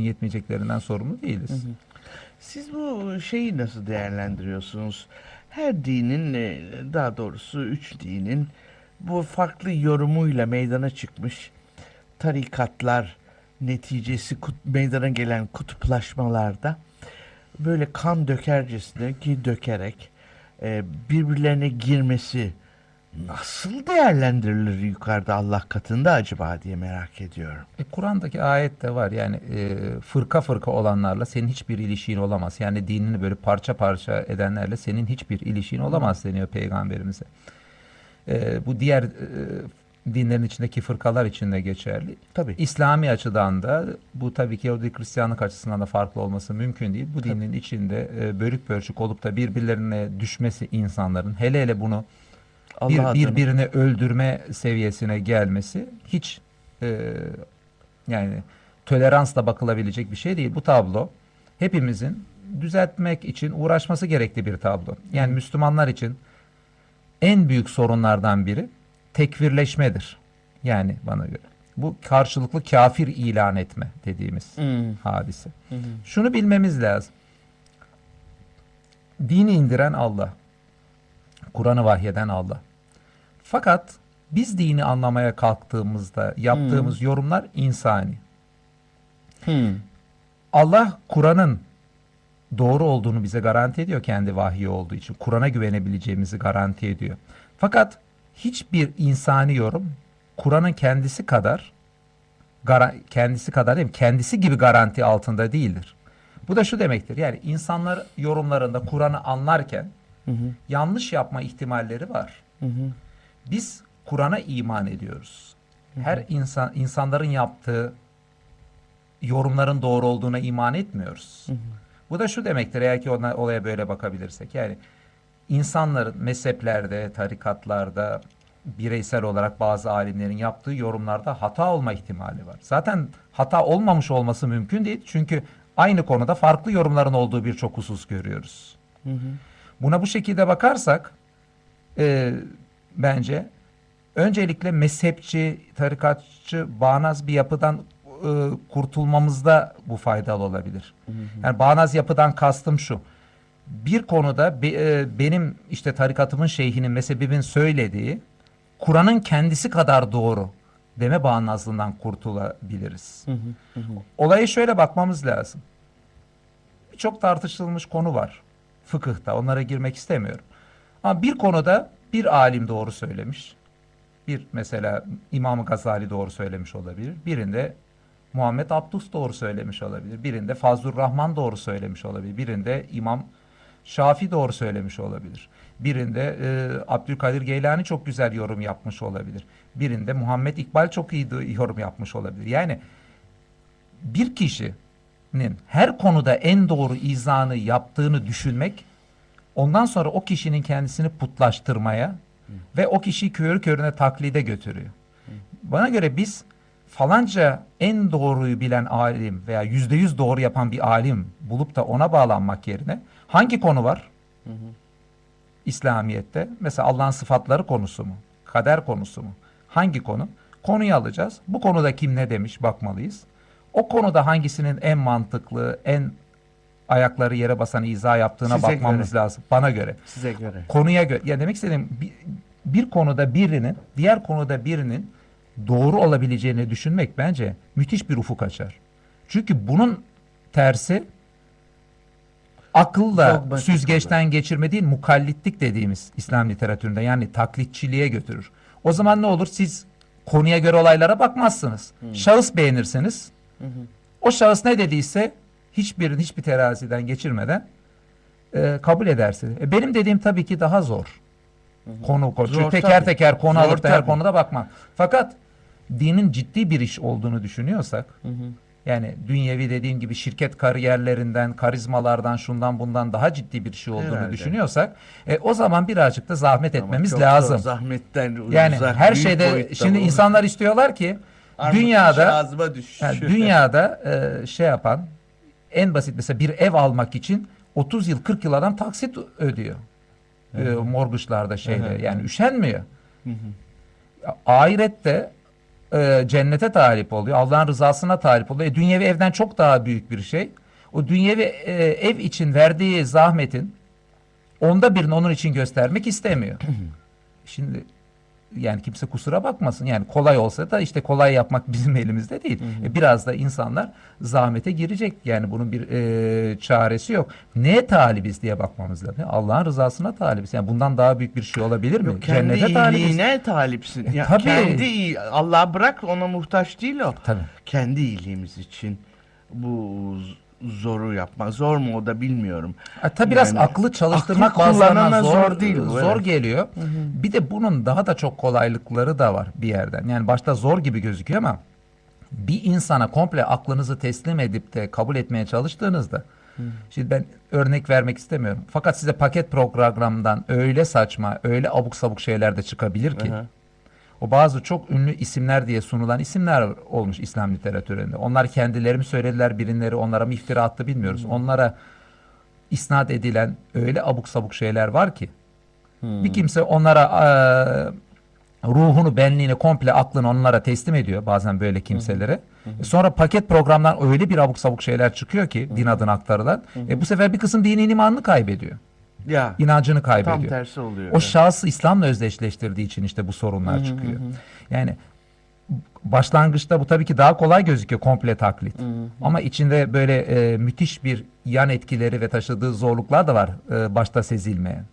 yetmeyeceklerinden sorumlu değiliz. Siz bu şeyi nasıl değerlendiriyorsunuz? Her dinin, e, daha doğrusu üç dinin bu farklı yorumuyla meydana çıkmış tarikatlar neticesi kut- meydana gelen kutuplaşmalarda böyle kan dökercesine ki dökerek e, birbirlerine girmesi nasıl değerlendirilir yukarıda Allah katında acaba diye merak ediyorum. E, Kur'an'daki ayet de var yani e, fırka fırka olanlarla senin hiçbir ilişkin olamaz. Yani dinini böyle parça parça edenlerle senin hiçbir ilişkin olamaz deniyor peygamberimize. E, bu diğer e, dinlerin içindeki fırkalar için de geçerli. Tabii. İslami açıdan da bu tabii ki Yahudi Hristiyanlık açısından da farklı olması mümkün değil. Bu dinin içinde e, bölük pörçük olup da birbirlerine düşmesi insanların hele hele bunu bir, Allah adına. birbirini öldürme seviyesine gelmesi hiç e, yani toleransla bakılabilecek bir şey değil. Bu tablo hepimizin düzeltmek için uğraşması gerekli bir tablo. Yani Müslümanlar için en büyük sorunlardan biri tekfirleşmedir. Yani bana göre. Bu karşılıklı kafir ilan etme dediğimiz Hmm. hadise. Hı. Şunu bilmemiz lazım. Dini indiren Allah. Kur'an'ı vahyeden Allah. Fakat biz dini anlamaya kalktığımızda yaptığımız yorumlar insani. Hmm. Allah Kur'an'ın doğru olduğunu bize garanti ediyor kendi vahyi olduğu için. Kur'an'a güvenebileceğimizi garanti ediyor. Fakat hiçbir insani yorum Kur'an'ın kendisi kadar kendisi kadar değil mi? Kendisi gibi garanti altında değildir. Bu da şu demektir. Yani insanlar yorumlarında Kur'an'ı anlarken Hı hı. yanlış yapma ihtimalleri var. Hı hı. Biz Kur'an'a iman ediyoruz. Her insan insanların yaptığı yorumların doğru olduğuna iman etmiyoruz. Bu da şu demektir eğer ki ona, olaya böyle bakabilirsek. Yani insanların mezheplerde, tarikatlarda, bireysel olarak bazı alimlerin yaptığı yorumlarda hata olma ihtimali var. Zaten hata olmamış olması mümkün değil. Çünkü aynı konuda farklı yorumların olduğu birçok husus görüyoruz. Hı hı. Buna bu şekilde bakarsak e, bence öncelikle mezhepçi, tarikatçı, bağnaz bir yapıdan e, kurtulmamızda bu faydalı olabilir. Yani bağnaz yapıdan kastım şu. Bir konuda be- e, benim işte tarikatımın şeyhinin, mezhebimin söylediği Kur'an'ın kendisi kadar doğru deme bağnazlığından kurtulabiliriz. Hı hı. Hı hı. Olaya şöyle bakmamız lazım. Çok tartışılmış konu var fıkıhta. Onlara girmek istemiyorum. Ama bir konuda bir alim doğru söylemiş. Bir mesela İmam Gazali doğru söylemiş olabilir. Birinde Muhammed Abdus doğru söylemiş olabilir. Birinde Fazlur Rahman doğru söylemiş olabilir. Birinde İmam Şafi doğru söylemiş olabilir. Birinde e, Abdülkadir Geylani çok güzel yorum yapmış olabilir. Birinde Muhammed İkbal çok iyi yorum yapmış olabilir. Yani bir kişinin her konuda en doğru izanı yaptığını düşünmek ondan sonra o kişinin kendisini putlaştırmaya ve o kişiyi körü körüne taklide götürüyor. Bana göre biz falanca en doğruyu bilen alim veya yüzde yüz doğru yapan bir alim bulup da ona bağlanmak yerine hangi konu var? İslamiyet'te mesela Allah'ın sıfatları konusu mu? Kader konusu mu? Hangi konu? Konuyu alacağız. Bu konuda kim ne demiş bakmalıyız. O konuda hangisinin en mantıklı, en ayakları yere basan izah yaptığına Size bakmamız lazım. Bana göre. Size göre. Konuya göre. Ya demek istediğim bir, bir konuda birinin, diğer konuda birinin doğru olabileceğini düşünmek bence müthiş bir ufuk açar. Çünkü bunun tersi akılla süzgeçten geçirme değil mukallitlik dediğimiz İslam literatüründe yani taklitçiliğe götürür. O zaman ne olur? Siz konuya göre olaylara bakmazsınız. Şahıs beğenirsiniz. O şahıs ne dediyse hiçbirini hiçbir teraziden geçirmeden e, kabul edersiniz. E, benim dediğim tabii ki daha zor. Konu konu. Zor teker tabii. teker konu Zor alıp da her tabii. konuda bakmak. Fakat dinin ciddi bir iş olduğunu düşünüyorsak Hı hı. yani dünyevi dediğim gibi şirket kariyerlerinden, karizmalardan, şundan bundan daha ciddi bir şey olduğunu Herhalde. düşünüyorsak e, o zaman birazcık da zahmet Ama etmemiz çok lazım. zor, Zahmetten Yani uzak, her şeyde şimdi bu. insanlar istiyorlar ki Armut dünyada ağzıma düş. yani dünyada e, şey yapan en basit mesela bir ev almak için 30 yıl 40 yıl adam taksit ödüyor. E, mortgage'larda şeyde Evet. yani üşenmiyor. Hı hı. Ahirette e, cennete talip oluyor. Allah'ın rızasına talip oluyor. E, dünyevi evden çok daha büyük bir şey. O dünyevi e, ev için verdiği zahmetin onda birini onun için göstermek istemiyor. Şimdi yani kimse kusura bakmasın. Yani kolay olsa da işte kolay yapmak bizim elimizde değil. E, Biraz da insanlar zahmete girecek. Yani bunun bir e, çaresi yok. Neye talibiz diye bakmamız lazım. Allah'ın rızasına talibiz. Yani bundan daha büyük bir şey olabilir mi? Yok, kendi iyiliğine talipsin. Ya, tabii. Kendi iyi, Allah bırak ona muhtaç değil o. Tabii. Kendi iyiliğimiz için bu zoru yapmak. Zor mu o da bilmiyorum. Ha, tabii biraz Yani aklı çalıştırmak aklı bazılarına zor, zor değil bu, Zor evet. geliyor. Bir de bunun daha da çok kolaylıkları da var bir yerden. Yani başta zor gibi gözüküyor ama bir insana komple aklınızı teslim edip de kabul etmeye çalıştığınızda Şimdi ben örnek vermek istemiyorum. Fakat size paket programdan öyle saçma, öyle abuk sabuk şeyler de çıkabilir ki. Aha. O bazı çok ünlü isimler diye sunulan isimler olmuş İslam literatüründe. Onlar kendileri mi söylediler, birinleri onlara mı iftira attı bilmiyoruz. Onlara isnat edilen öyle abuk sabuk şeyler var ki. Bir kimse onlara eee, ruhunu, benliğini, komple aklını onlara teslim ediyor bazen böyle kimselere. E Sonra paket programdan öyle bir abuk sabuk şeyler çıkıyor ki din adına aktarılan. E bu sefer bir kısım dinin imanını kaybediyor. Ya İnancını tam kaybediyor. tersi oluyor. O evet. şahsı İslam'la özdeşleştirdiği için işte bu sorunlar çıkıyor. Yani başlangıçta bu tabii ki daha kolay gözüküyor komple taklit. Ama içinde böyle e, müthiş bir yan etkileri ve taşıdığı zorluklar da var e, başta sezilmeyen.